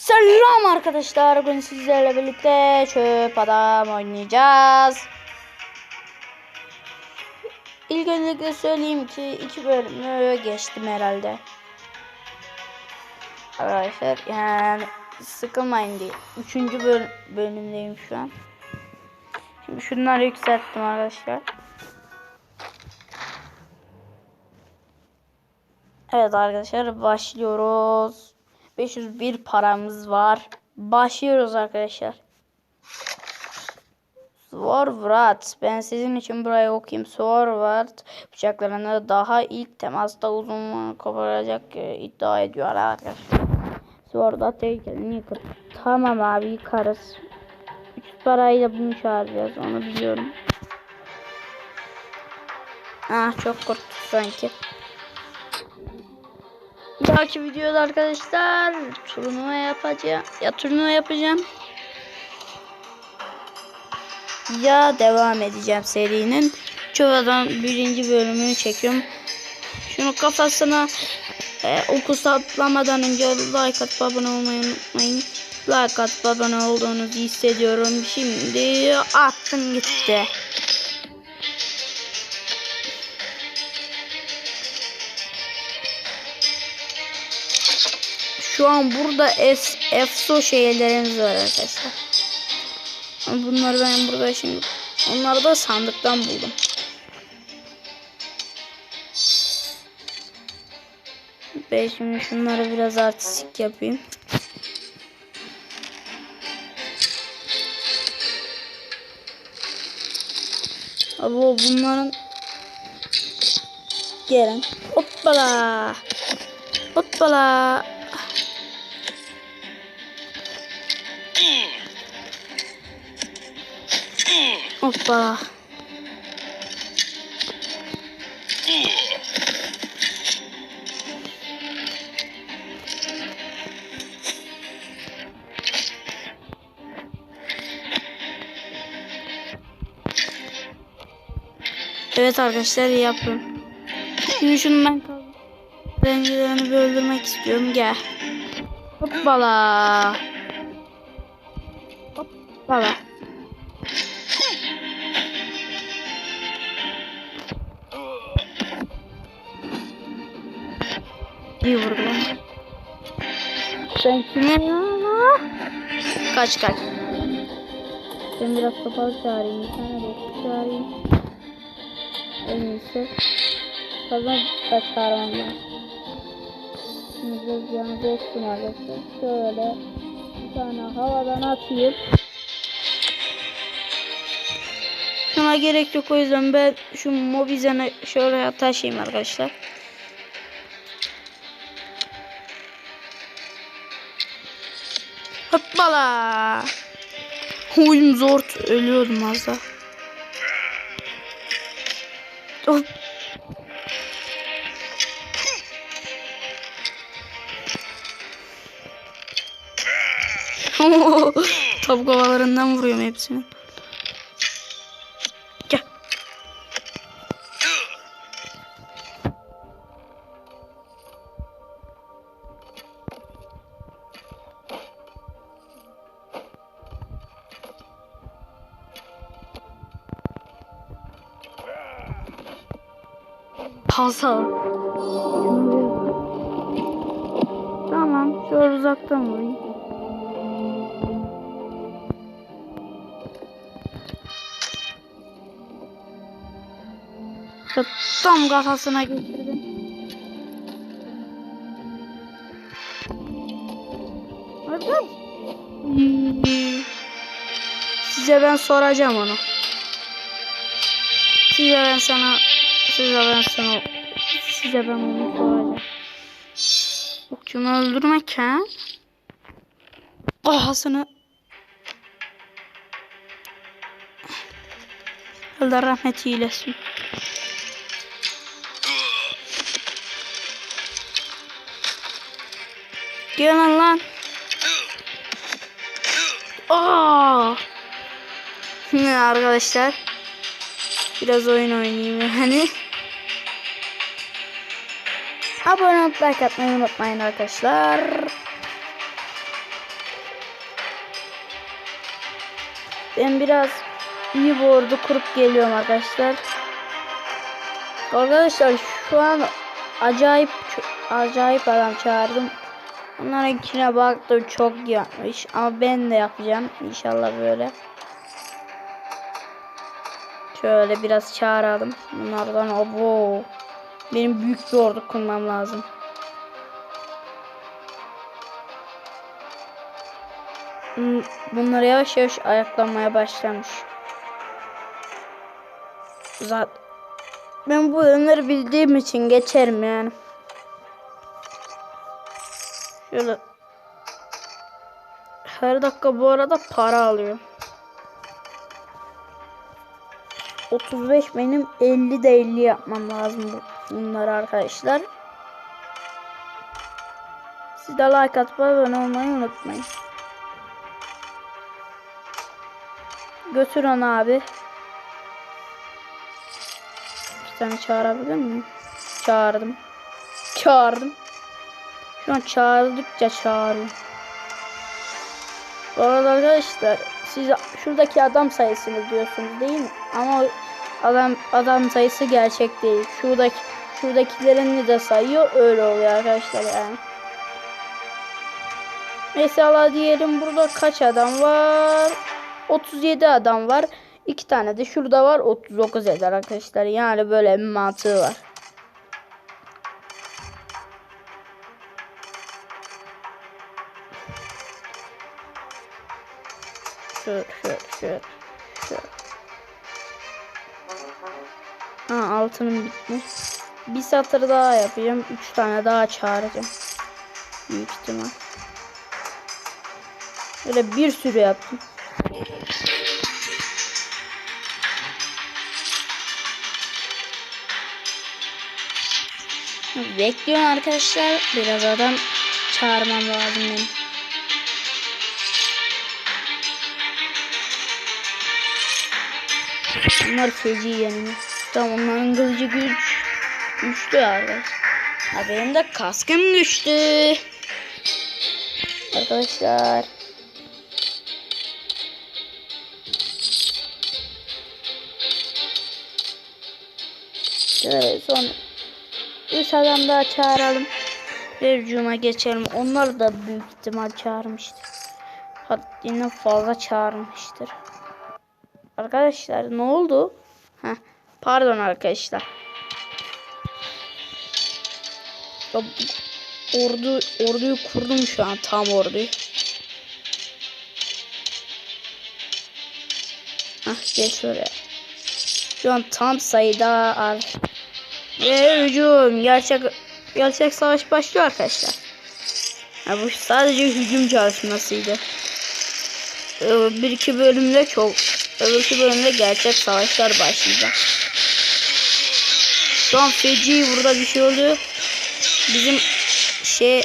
Selam arkadaşlar. Bugün sizlerle birlikte çöp adam oynayacağız. İlk öncelikle söyleyeyim ki iki bölümü geçtim herhalde. Arkadaşlar yani sıkılmayın diye. Üçüncü böl bölümdeyim şu an. Şimdi şunları yükselttim arkadaşlar. Evet arkadaşlar başlıyoruz. 501 paramız var. Başlıyoruz arkadaşlar. Swarvrat. Ben sizin için burayı okuyayım. Swarvrat bıçaklarını daha ilk temasta uzun koparacak e, iddia ediyor arkadaşlar. Swarvrat tehlikelini yıkır. Tamam abi yıkarız. 300 parayla bunu çağıracağız. Onu biliyorum. Ah çok korktuk sanki. Dahaki videoda arkadaşlar turnuva yapacağım. Ya turnuva yapacağım. Ya devam edeceğim serinin. Çoğadan birinci bölümünü çekiyorum. Şunu kafasına e, oku saplamadan önce like atıp abone olmayı unutmayın. Like atıp abone olduğunuzu hissediyorum. Şimdi attım gitti. Şu an burada es, EFSO şeylerimiz var arkadaşlar. Bunları ben burada şimdi onları da sandıktan buldum. Ben şimdi şunları biraz artistik yapayım. Abi bunların Gelin. Hoppala. Hoppala. Hoppa. Evet arkadaşlar yapın. Şimdi şunu ben renklerini bir öldürmek istiyorum. Gel. Hoppala. Hoppala. İyi vurdu lan. Sen kime ya? Kaç kaç. Ben biraz kapalı çağırayım. Bir tane de çağırayım. En iyisi. Fazla kaç çağırmam lazım. Şimdi biraz yanı dostum arkadaşlar. Şöyle bir tane havadan atayım. Şuna gerek yok o yüzden ben şu mobizeni şöyle taşıyayım arkadaşlar. Hoppala. Oyun zor ölüyordum az daha. Hop. Top kovalarından vuruyorum hepsini. Pazar. Tamam, şöyle uzaktan vurayım. Tam kafasına geçirdim. Size ben soracağım onu. Size ben sana size ben sana size ben onu soracağım. Okçunu öldürmek ha? Kafasını Allah rahmet eylesin. Gelin lan. Aa! Ne arkadaşlar? Biraz oyun oynayayım yani. Abone olup like atmayı unutmayın arkadaşlar. Ben biraz iyi bir kurup geliyorum arkadaşlar. Arkadaşlar şu an acayip acayip adam çağırdım. Onların ikine baktım çok yapmış ama ben de yapacağım inşallah böyle. Şöyle biraz çağıralım. Bunlardan obo. Benim büyük bir ordu kurmam lazım. Hmm, Bunlar yavaş yavaş ayaklanmaya başlamış. Zaten ben bu oyunları bildiğim için geçerim yani. Şöyle her dakika bu arada para alıyor. 35 benim 50 de 50 yapmam lazım bu- bunları arkadaşlar. Siz de like atıp abone olmayı unutmayın. Götür onu abi. Bir tane çağırabilir miyim? Çağırdım. Çağırdım. Şu an çağırdıkça çağırıyor. Bu arada arkadaşlar siz şuradaki adam sayısını diyorsunuz değil mi? Ama adam adam sayısı gerçek değil. Şuradaki şuradakilerini de sayıyor öyle oluyor arkadaşlar yani. Mesela diyelim burada kaç adam var? 37 adam var. İki tane de şurada var 39 eder arkadaşlar. Yani böyle bir mantığı var. Şöyle şöyle şöyle. şöyle. Ha altının bitmiş. Bir satır daha yapacağım. Üç tane daha çağıracağım. Büyük ihtimal. Böyle bir sürü yaptım. Bekliyorum arkadaşlar. Biraz adam çağırmam lazım benim. Bunlar feci yanıyor. Tamam onların kılıcı güç güçlü arkadaş. Ha benim de kaskım düştü. Arkadaşlar. Şöyle son 3 adam daha çağıralım. Revcuma geçelim. Onlar da büyük ihtimal çağırmıştır. Haddinden fazla çağırmıştır. Arkadaşlar ne oldu? Heh, pardon arkadaşlar. Ordu, orduyu kurdum şu an tam orduyu. Hah gel şuraya. Şu an tam sayıda ar. Ve hücum. Gerçek, gerçek savaş başlıyor arkadaşlar. Ya bu sadece hücum çalışmasıydı. Ee, Bir iki bölümde çok öbürkü bölümde gerçek savaşlar başlayacak. Şu an feci burada bir şey oluyor. Bizim şey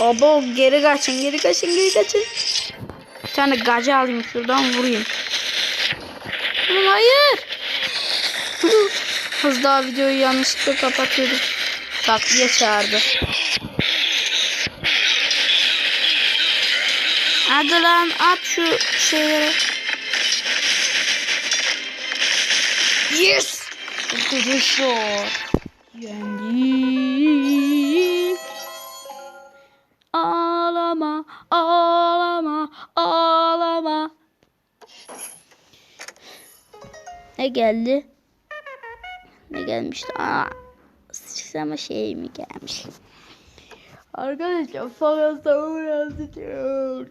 Abo geri kaçın geri kaçın geri kaçın. Bir tane gacı alayım şuradan vurayım. Hayır. Az daha videoyu yanlışlıkla kapatıyordum. Takviye çağırdı. Hadi lan at şu şeyleri. Yes! Arkadaşlar. Yendik. Ağlama, ağlama, ağlama. Ne geldi? Ne gelmişti? Aa, sıçrama şey mi gelmiş? Arkadaşlar fazla uğraşıyor.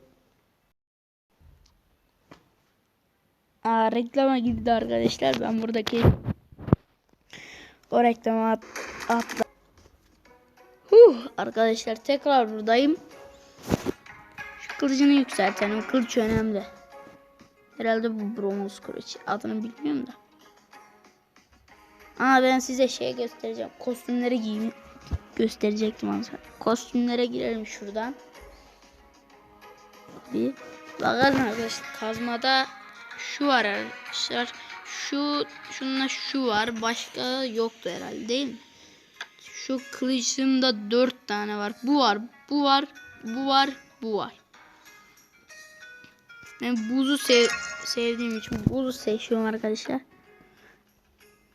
Aa, reklama gitti arkadaşlar. Ben buradaki o reklama at, atla. Huh, arkadaşlar tekrar buradayım. Şu kılıcını yükseltelim. Kılıç önemli. Herhalde bu bronz kılıç. Adını bilmiyorum da. Aa ben size şey göstereceğim. Kostümleri giyimi gösterecektim aslında. Kostümlere girelim şuradan. Bir bakalım arkadaşlar kazmada şu var arkadaşlar. Şu şununla şu var. Başka yoktu herhalde değil mi? Şu kılıçımda dört tane var. Bu var, bu var, bu var, bu var. Ben buzu sev sevdiğim için buz seçiyorum arkadaşlar.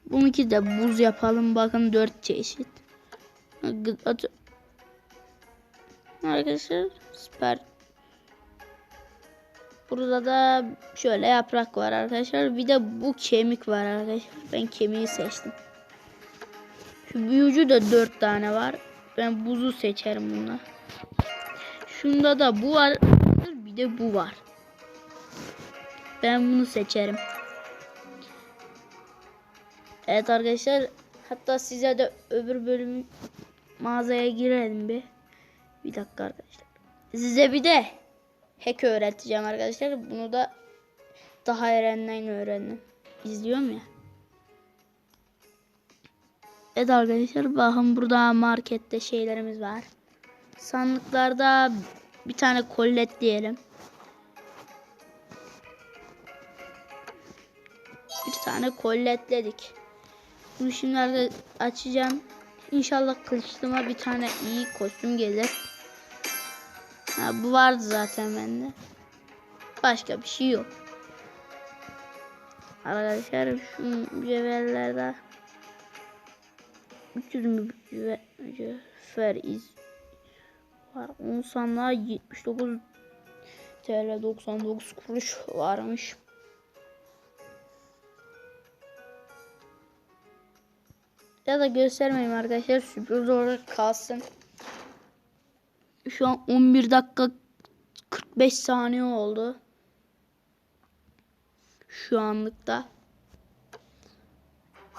Bununki de buz yapalım. Bakın 4 çeşit. Arkadaşlar süper. Burada da şöyle yaprak var arkadaşlar. Bir de bu kemik var arkadaşlar. Ben kemiği seçtim. Şu büyücü de 4 tane var. Ben buzu seçerim bunlar. Şunda da bu var. Bir de bu var. Ben bunu seçerim. Evet arkadaşlar. Hatta size de öbür bölüm mağazaya girelim bir. Bir dakika arkadaşlar. Size bir de hack öğreteceğim arkadaşlar. Bunu da daha erenden öğrendim. İzliyorum ya. Evet arkadaşlar bakın burada markette şeylerimiz var. Sandıklarda bir tane kollet diyelim. Bir tane kolletledik. Bunu şimdi açacağım. İnşallah kılıçlıma bir tane iyi kostüm gelir. Ha, bu vardı zaten bende. Başka bir şey yok. Arkadaşlar şu mücevherlerde 300 mücevher iz var. 10 sandığa 79 TL 99 kuruş varmış. Ya da göstermeyeyim arkadaşlar sürpriz olarak kalsın. Şu an 11 dakika 45 saniye oldu. Şu anlıkta.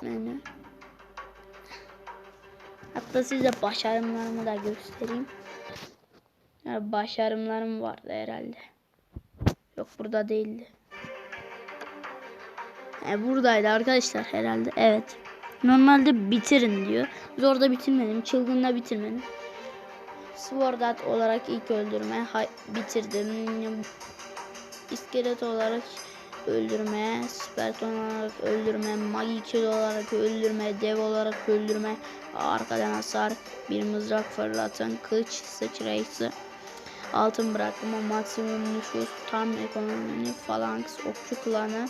Yani. Hatta size başarımlarımı da göstereyim. Yani başarımlarım vardı herhalde. Yok burada değildi. E, buradaydı arkadaşlar herhalde. Evet. Normalde bitirin diyor. Zorda bitirmedim. Çılgınla bitirmedim. Sword Art olarak ilk öldürme bitirdim. İskelet olarak öldürme, Spartan olarak öldürme, Magikil olarak öldürme, Dev olarak öldürme, arkadan hasar, bir mızrak fırlatın, kılıç sıçrayısı, altın bırakma, maksimum nüfus, tam ekonomi, falanks, okçu klanı,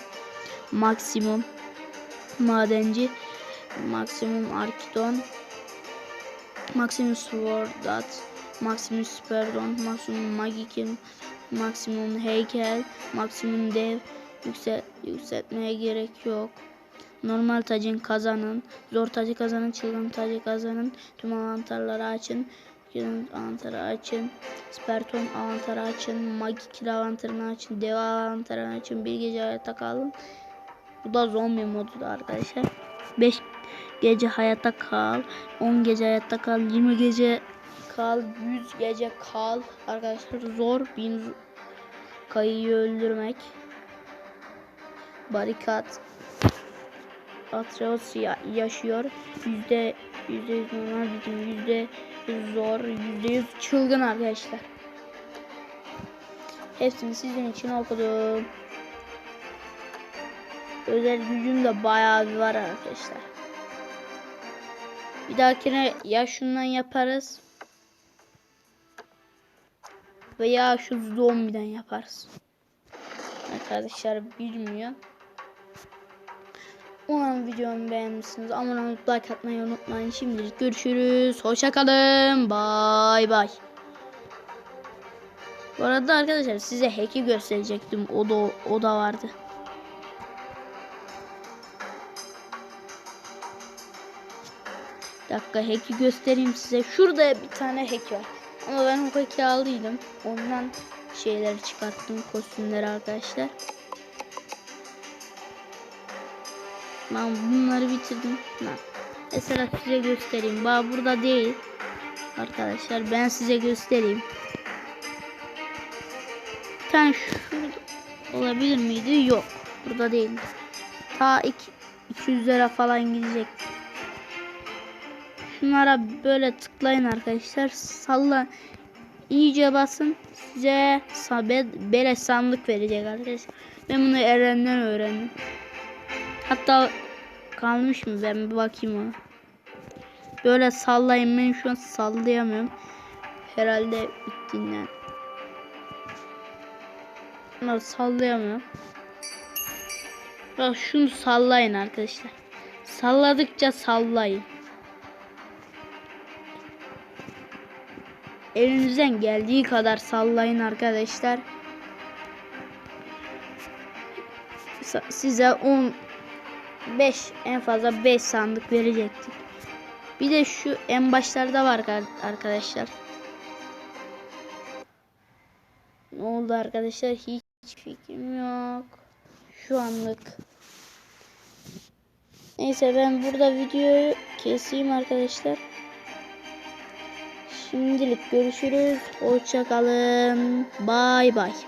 maksimum madenci, maksimum arkidon, maksimum sword art, maksimum sperdon, maksimum magikil, maksimum heykel, maksimum dev, yüksel, yükseltmeye gerek yok. Normal tacın kazanın, zor tacı kazanın, çılgın tacı kazanın, tüm avantarları açın, Yılın avantarı açın, Sperton avantarı açın, Magikil avantarını açın, Dev avantarını açın, bir gece hayatta kalın. Bu da zombi modu da arkadaşlar. 5 gece hayatta kal, 10 gece hayatta kal, 20 gece kal, 100 gece kal. Arkadaşlar zor bir kayıyı öldürmek. Barikat Atreus ya- yaşıyor. Yüzde yüzde yüz normal bizim yüzde yüz zor yüzde yüz çılgın arkadaşlar. Hepsini sizin için okudum. Özel gücüm de bayağı bir var arkadaşlar. Bir dahakine ya şundan yaparız. Veya şu zombiden yaparız. Arkadaşlar bilmiyor. Umarım videomu beğenmişsiniz. Abone olup like atmayı unutmayın. Şimdilik görüşürüz. Hoşçakalın. Bay bay. Bu arada arkadaşlar size hack'i gösterecektim. O da, o da vardı. Bir dakika hack'i göstereyim size. Şurada bir tane hack var. Ama ben aldıydım. Ondan şeyleri çıkarttım. Kostümleri arkadaşlar. Ben bunları bitirdim. Ben mesela size göstereyim. Bak burada değil. Arkadaşlar ben size göstereyim. Bir tane şurada olabilir miydi? Yok. Burada değil. Ta iki, 200 lira falan gidecek. Şunlara böyle tıklayın arkadaşlar. Salla iyice basın. Size sabit beleş sandık verecek arkadaşlar. Ben bunu Eren'den öğrendim. Hatta kalmış mı ben bir bakayım ona. Böyle sallayayım ben şu an sallayamıyorum. Herhalde bittiğinden. Ama sallayamıyorum. Bak şunu sallayın arkadaşlar. Salladıkça sallayın. Elinizden geldiği kadar sallayın arkadaşlar. Size 10 5 en fazla 5 sandık verecektik. Bir de şu en başlarda var ar- arkadaşlar. Ne oldu arkadaşlar? Hiç fikrim yok. Şu anlık. Neyse ben burada videoyu keseyim arkadaşlar. Şimdilik görüşürüz. Hoşça kalın. Bay bay.